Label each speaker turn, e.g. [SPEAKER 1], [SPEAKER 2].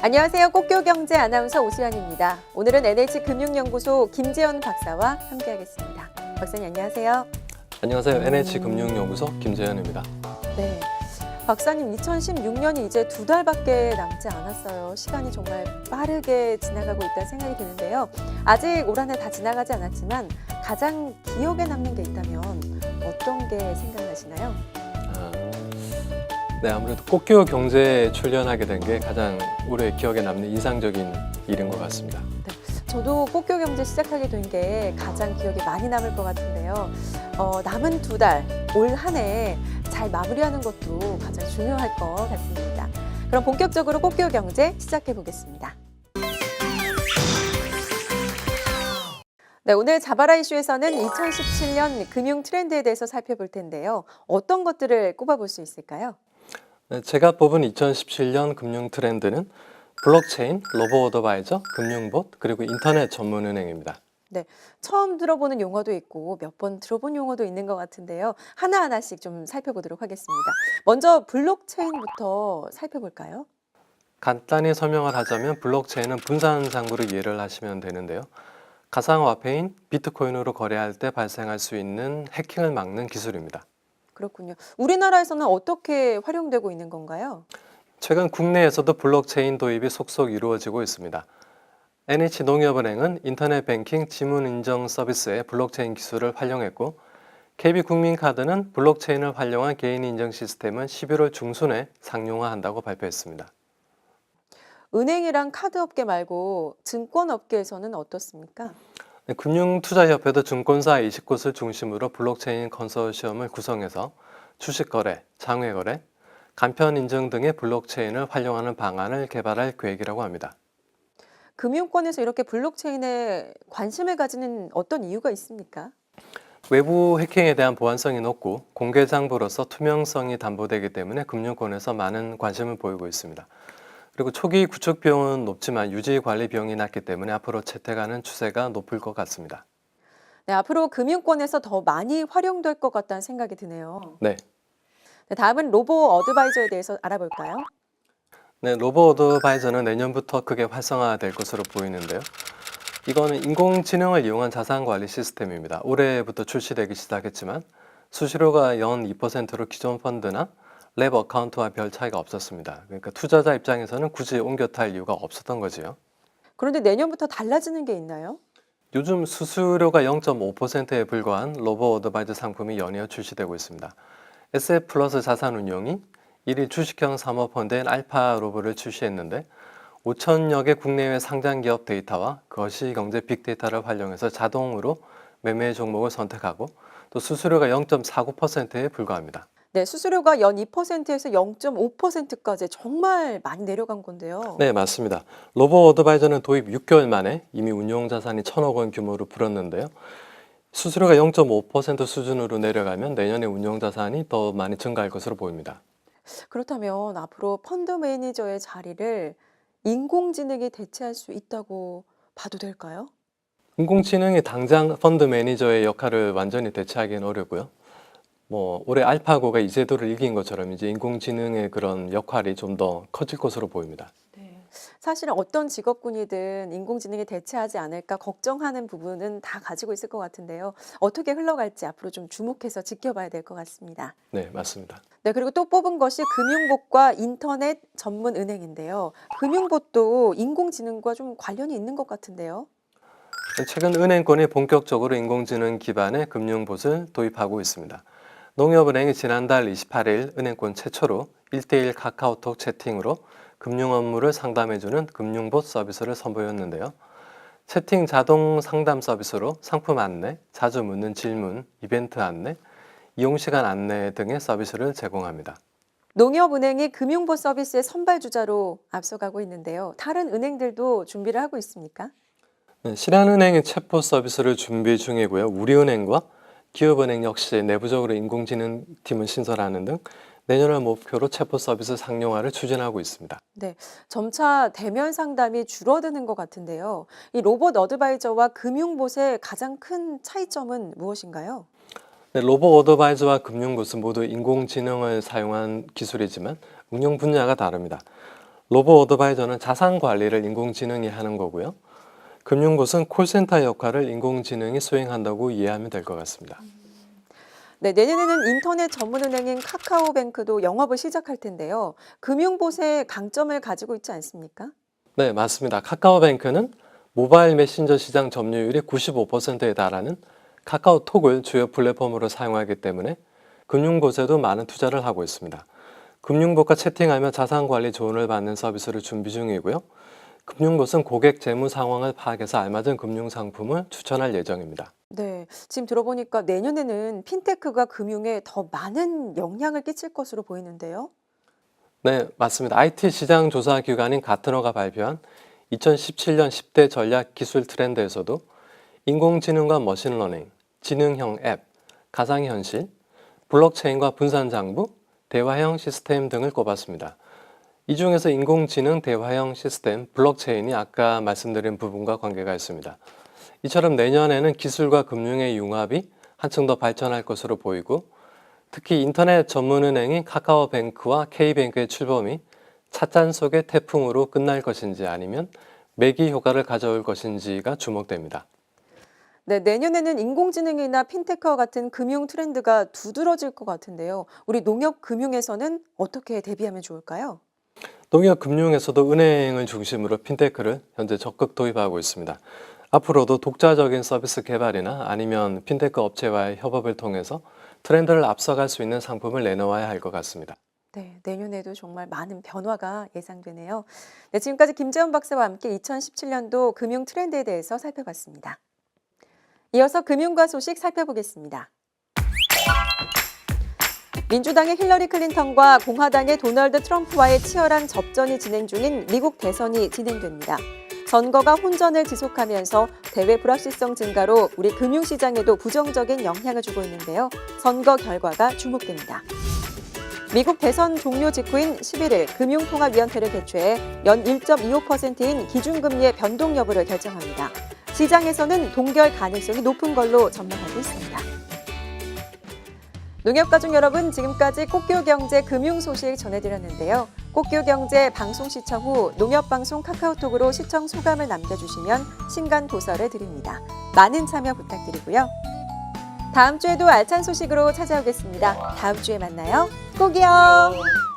[SPEAKER 1] 안녕하세요. 꽃교경제 아나운서 오수연입니다. 오늘은 NH금융연구소 김재현 박사와 함께하겠습니다. 박사님 안녕하세요.
[SPEAKER 2] 안녕하세요. NH금융연구소 김재현입니다.
[SPEAKER 1] 네. 박사님 2016년이 이제 두 달밖에 남지 않았어요. 시간이 정말 빠르게 지나가고 있다는 생각이 드는데요. 아직 올 한 해 다 지나가지 않았지만 가장 기억에 남는 게 있다면 어떤 게 생각나시나요?
[SPEAKER 2] 아, 네, 아무래도 꽃교 경제에 출연하게 된 게 가장 올해 기억에 남는 인상적인 일인 것 같습니다.
[SPEAKER 1] 저도 꽃교 경제 시작하게 된 게 가장 기억에 많이 남을 것 같은데요. 어, 남은 두 달, 올 한 해 잘 마무리하는 것도 가장 중요할 것 같습니다. 그럼 본격적으로 꽃교 경제 시작해 보겠습니다. 네, 오늘 자바라 이슈에서는 2017년 금융 트렌드에 대해서 살펴볼 텐데요. 어떤 것들을 꼽아볼 수 있을까요?
[SPEAKER 2] 네, 제가 뽑은 2017년 금융 트렌드는 블록체인, 로보 어드바이저, 금융봇, 그리고 인터넷 전문 은행입니다.
[SPEAKER 1] 처음 들어보는 용어도 있고 몇 번 들어본 용어도 있는 것 같은데요. 하나하나씩 좀 살펴보도록 하겠습니다. 먼저 블록체인부터 살펴볼까요?
[SPEAKER 2] 간단히 설명을 하자면 블록체인은 분산 장부를 이해를 하시면 되는데요. 가상화폐인 비트코인으로 거래할 때 발생할 수 있는 해킹을 막는 기술입니다.
[SPEAKER 1] 그렇군요. 우리나라에서는 어떻게 활용되고 있는 건가요?
[SPEAKER 2] 최근 국내에서도 블록체인 도입이 속속 이루어지고 있습니다. NH농협은행은 인터넷 뱅킹 지문 인정 서비스에 블록체인 기술을 활용했고 KB국민카드는 블록체인을 활용한 개인 인증 시스템은 11월 중순에 상용화한다고 발표했습니다.
[SPEAKER 1] 은행이랑 카드 업계 말고 증권 업계에서는 어떻습니까?
[SPEAKER 2] 네, 금융투자협회도 증권사 20곳을 중심으로 블록체인 컨소시엄을 구성해서 주식거래, 장외거래, 간편 인증 등의 블록체인을 활용하는 방안을 개발할 계획이라고 합니다.
[SPEAKER 1] 금융권에서 이렇게 블록체인에 관심을 가지는 어떤 이유가 있습니까?
[SPEAKER 2] 외부 해킹에 대한 보안성이 높고 공개 장부로서 투명성이 담보되기 때문에 금융권에서 많은 관심을 보이고 있습니다. 그리고 초기 구축 비용은 높지만 유지 관리 비용이 낮기 때문에 앞으로 채택하는 추세가 높을 것 같습니다.
[SPEAKER 1] 네, 앞으로 금융권에서 더 많이 활용될 것 같다는 생각이 드네요.
[SPEAKER 2] 네.
[SPEAKER 1] 네, 다음은 로보 어드바이저에 대해서 알아볼까요?
[SPEAKER 2] 네, 로보 어드바이저는 내년부터 크게 활성화될 것으로 보이는데요. 이거는 인공지능을 이용한 자산 관리 시스템입니다. 올해부터 출시되기 시작했지만 수수료가 연 2%로 기존 펀드나 랩 어카운트와 별 차이가 없었습니다. 그러니까 투자자 입장에서는 굳이 옮겨 탈 이유가 없었던 거지요.
[SPEAKER 1] 그런데 내년부터 달라지는 게 있나요?
[SPEAKER 2] 요즘 수수료가 0.5%에 불과한 로보 어드바이저 상품이 연이어 출시되고 있습니다. SF 플러스 자산운용이 1위 주식형 사모펀드인 알파 로보를 출시했는데 5천여 개 국내외 상장 기업 데이터와 거시 경제 빅데이터를 활용해서 자동으로 매매 종목을 선택하고 또 수수료가 0.49%에 불과합니다.
[SPEAKER 1] 네, 수수료가 연 2%에서 0.5%까지 정말 많이 내려간 건데요.
[SPEAKER 2] 네, 맞습니다. 로보 어드바이저는 도입 6개월 만에 이미 운용 자산이 천억 원 규모로 불었는데요. 수수료가 0.5% 수준으로 내려가면 내년에 운용 자산이 더 많이 증가할 것으로 보입니다.
[SPEAKER 1] 그렇다면 앞으로 펀드 매니저의 자리를 인공지능이 대체할 수 있다고 봐도 될까요?
[SPEAKER 2] 인공지능이 당장 펀드 매니저의 역할을 완전히 대체하기는 어렵고요. 뭐 올해 알파고가 이세도를 이긴 것처럼 이제 인공지능의 그런 역할이 좀 더 커질 것으로 보입니다.
[SPEAKER 1] 네. 사실은 어떤 직업군이든 인공지능이 대체하지 않을까 걱정하는 부분은 다 가지고 있을 것 같은데요. 어떻게 흘러갈지 앞으로 좀 주목해서 지켜봐야 될 것 같습니다.
[SPEAKER 2] 네, 맞습니다.
[SPEAKER 1] 네, 그리고 또 뽑은 것이 금융봇과 인터넷 전문 은행인데요. 금융봇도 인공지능과 좀 관련이 있는 것 같은데요.
[SPEAKER 2] 최근 은행권이 본격적으로 인공지능 기반의 금융봇을 도입하고 있습니다. 농협은행이 지난달 28일 은행권 최초로 1대1 카카오톡 채팅으로 금융 업무를 상담해주는 금융봇 서비스를 선보였는데요. 채팅 자동 상담 서비스로 상품 안내, 자주 묻는 질문, 이벤트 안내, 이용 시간 안내 등의 서비스를 제공합니다.
[SPEAKER 1] 농협은행이 금융봇 서비스의 선발 주자로 앞서가고 있는데요. 다른 은행들도 준비를 하고 있습니까?
[SPEAKER 2] 네, 신한은행의 챗봇 서비스를 준비 중이고요. 우리은행과 기업은행 역시 내부적으로 인공지능 팀을 신설하는 등 내년을 목표로 챗봇 서비스 상용화를 추진하고 있습니다.
[SPEAKER 1] 네, 점차 대면 상담이 줄어드는 것 같은데요. 이 로봇 어드바이저와 금융봇의 가장 큰 차이점은 무엇인가요?
[SPEAKER 2] 네, 로보 어드바이저와 금융봇은 모두 인공지능을 사용한 기술이지만 운영 분야가 다릅니다. 로보 어드바이저는 자산 관리를 인공지능이 하는 거고요. 금융봇은 콜센터 역할을 인공지능이 수행한다고 이해하면 될 것 같습니다.
[SPEAKER 1] 네, 내년에는 인터넷 전문은행인 카카오뱅크도 영업을 시작할 텐데요. 금융봇의 강점을 가지고 있지 않습니까?
[SPEAKER 2] 네, 맞습니다. 카카오뱅크는 모바일 메신저 시장 점유율이 95%에 달하는 카카오톡을 주요 플랫폼으로 사용하기 때문에 금융봇에도 많은 투자를 하고 있습니다. 금융봇과 채팅하며 자산 관리 조언을 받는 서비스를 준비 중이고요. 금융봇은 고객 재무 상황을 파악해서 알맞은 금융 상품을 추천할 예정입니다.
[SPEAKER 1] 네, 지금 들어보니까 내년에는 핀테크가 금융에 더 많은 영향을 끼칠 것으로 보이는데요.
[SPEAKER 2] 네, 맞습니다. IT 시장 조사 기관인 가트너가 발표한 2017년 10대 전략 기술 트렌드에서도 인공지능과 머신러닝, 지능형 앱, 가상현실, 블록체인과 분산 장부, 대화형 시스템 등을 꼽았습니다. 이 중에서 인공지능 대화형 시스템, 블록체인이 아까 말씀드린 부분과 관계가 있습니다. 이처럼 내년에는 기술과 금융의 융합이 한층 더 발전할 것으로 보이고 특히 인터넷 전문은행인 카카오뱅크와 K뱅크의 출범이 찻잔 속의 태풍으로 끝날 것인지 아니면 매기 효과를 가져올 것인지가 주목됩니다.
[SPEAKER 1] 네, 내년에는 인공지능이나 핀테크와 같은 금융 트렌드가 두드러질 것 같은데요. 우리 농협 금융에서는 어떻게 대비하면 좋을까요?
[SPEAKER 2] 농협 금융에서도 은행을 중심으로 핀테크를 현재 적극 도입하고 있습니다. 앞으로도 독자적인 서비스 개발이나 아니면 핀테크 업체와의 협업을 통해서 트렌드를 앞서갈 수 있는 상품을 내놓아야 할 것 같습니다.
[SPEAKER 1] 네, 내년에도 정말 많은 변화가 예상되네요. 네, 지금까지 김재원 박사와 함께 2017년도 금융 트렌드에 대해서 살펴봤습니다. 이어서 금융과 소식 살펴보겠습니다. 민주당의 힐러리 클린턴과 공화당의 도널드 트럼프와의 치열한 접전이 진행 중인 미국 대선이 진행됩니다. 선거가 혼전을 지속하면서 대외 불확실성 증가로 우리 금융시장에도 부정적인 영향을 주고 있는데요. 선거 결과가 주목됩니다. 미국 대선 종료 직후인 11일 금융통화위원회를 개최해 연 1.25%인 기준금리의 변동 여부를 결정합니다. 시장에서는 동결 가능성이 높은 걸로 전망하고 있습니다. 농협가족 여러분, 지금까지 꽃교경제 금융 소식 전해드렸는데요. 꽃교경제 방송 시청 후 농협방송 카카오톡으로 시청 소감을 남겨주시면 신간 도서를 드립니다. 많은 참여 부탁드리고요. 다음 주에도 알찬 소식으로 찾아오겠습니다. 다음 주에 만나요. 꼭이요.